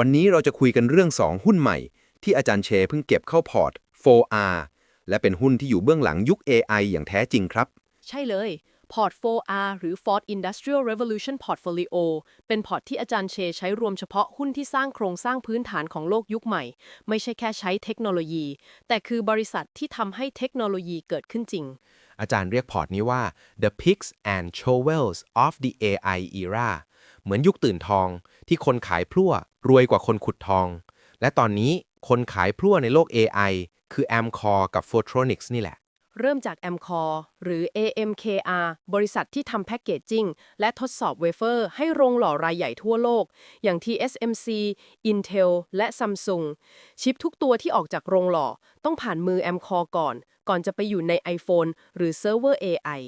วันนี้เราจะคุยกันเรื่อง 2 หุ้นใหม่ ที่อาจารย์เชเพิ่งเก็บเข้าพอร์ต 4R และเป็นหุ้นที่อยู่เบื้องหลังยุค AI อย่างแท้จริงครับ ใช่เลย พอร์ต 4R หรือ Ford Industrial Revolution Portfolio เป็นพอร์ตที่อาจารย์เชใช้รวมเฉพาะหุ้นที่สร้างโครงสร้างพื้นฐานของโลกยุคใหม่ ไม่ใช่แค่ใช้เทคโนโลยี แต่คือบริษัทที่ทำให้เทคโนโลยีเกิดขึ้นจริง อาจารย์เรียกพอร์ตนี้ว่า the picks and shovels of the AI era เหมือนยุคตื่นทอง ที่คนขายพลั่วรวยกว่าคนขุดทอง และตอนนี้คนขายพลั่วในโลก AI คือ Amcor กับ Photronics นี่แหละ เริ่มจาก Amcor หรือ AMKR บริษัทที่ทำแพ็กเกจจิ้งและทดสอบเวเฟอร์ ให้โรงหล่อรายใหญ่ทั่วโลก อย่าง TSMC Intel และ Samsung ชิปทุกตัวที่ออกจากโรงหล่อ ต้องผ่านมือ Amcor ก่อน ก่อนจะไปอยู่ใน iPhone หรือเซิร์ฟเวอร์ AI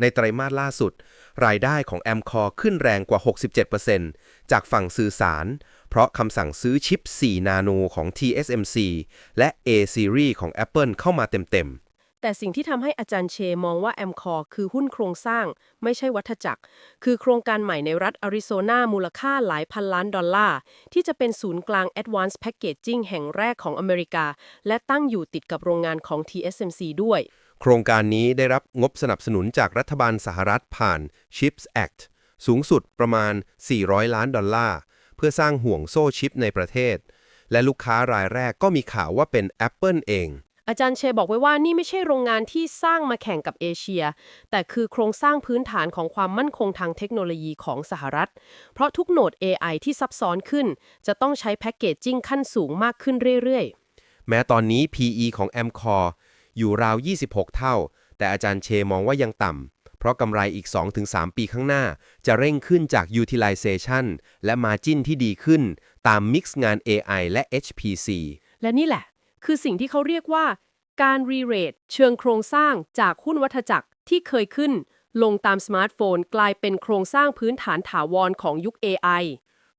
ในไตรมาสล่าสุด รายได้ของ Amcor ขึ้นแรงกว่า 67%จากฝั่งสื่อสาร เพราะคำสั่งซื้อชิป 4 นาโนของ TSMC และ A Series ของ Apple เข้ามาเต็มๆแต่สิ่งที่ทำให้อาจารย์เชมองว่า Amcor คือหุ้นโครงสร้าง ไม่ใช่วัฏจักร คือโครงการใหม่ในรัฐอาริโซนามูลค่าหลายพันล้านดอลลาร์ ที่จะเป็นศูนย์กลาง Advanced Packaging แห่งแรกของอเมริกา และตั้งอยู่ติดกับโรงงานของ TSMC ด้วย โครงการนี้ได้รับงบสนับสนุนจากรัฐบาลสหรัฐผ่าน CHIPS Act สูงสุดประมาณ 400 ล้านดอลลาร์ เพื่อสร้างห่วงโซ่ชิปในประเทศ และลูกค้ารายแรกก็มีข่าวว่าเป็น Apple เอง อาจารย์เชบอกไว้ว่านี่ไม่ใช่โรงงานที่สร้างมาแข่งกับเอเชีย แต่คือโครงสร้างพื้นฐานของความมั่นคงทางเทคโนโลยีของสหรัฐ เพราะทุกโหนด AI ที่ซับซ้อนขึ้น จะต้องใช้แพ็กเกจจิ้งขั้นสูงมากขึ้นเรื่อยแม้ตอนนี้ PE ของ Amcor อยู่ราว 26 เท่า แต่อาจารย์เชมองว่ายังต่ำ เพราะกำไรอีก 2-3 ปีข้างหน้า จะเร่งขึ้นจาก utilization และ margin ที่ดีขึ้น ตาม mix งาน AI และ HPC ๆและนี่แหละ คือสิ่งที่เขาเรียกว่า การรีเรทเชิงโครงสร้างจากหุ้นวัฏจักรที่เคยขึ้น ลงตามสมาร์ทโฟน กลายเป็นโครงสร้างพื้นฐานถาวรของยุค AI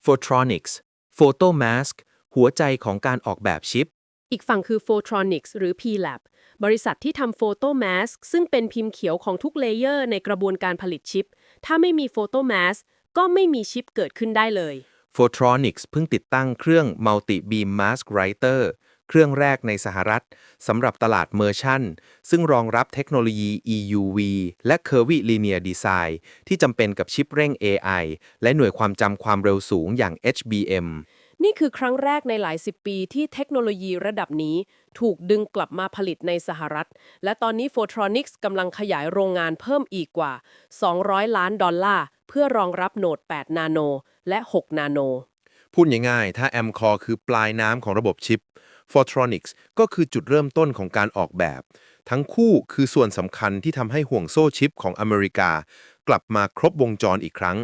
Photronics Photomask หัวใจของการออกแบบชิป อีกฝั่งคือ Photronics หรือ P-Lab บริษัทที่ทำ Photo Mask ซึ่งเป็นพิมพ์เขียวของทุกเลเยอร์ในกระบวนการผลิตชิป ถ้าไม่มี Photo Mask ก็ไม่มีชิปเกิดขึ้นได้เลย Photronics เพิ่งติดตั้งเครื่อง Multi Beam Mask Writer เครื่องแรกในสหรัฐสำหรับตลาดเมอร์ชันซึ่งรองรับเทคโนโลยี EUV และ Curvy Linear Design ที่จำเป็นกับชิปเร่ง AI และหน่วยความจำความเร็วสูงอย่าง HBM นี่คือครั้งแรกในหลายสิบปีที่เทคโนโลยีระดับนี้ ถูกดึงกลับมาผลิตในสหรัฐ และตอนนี้ Photronics กำลังขยายโรงงานเพิ่มอีกกว่า 200 ล้านดอลลาร์ เพื่อรองรับโหนด 8 นาโน และ 6 นาโน พูดง่ายๆ ถ้า Amcor คือปลายน้ำของระบบชิป Photronics ก็คือจุดเริ่มต้นของการออกแบบ ทั้งคู่คือส่วนสำคัญที่ทำให้ห่วงโซ่ชิปของอเมริกากลับมาครบวงจรอีกครั้ง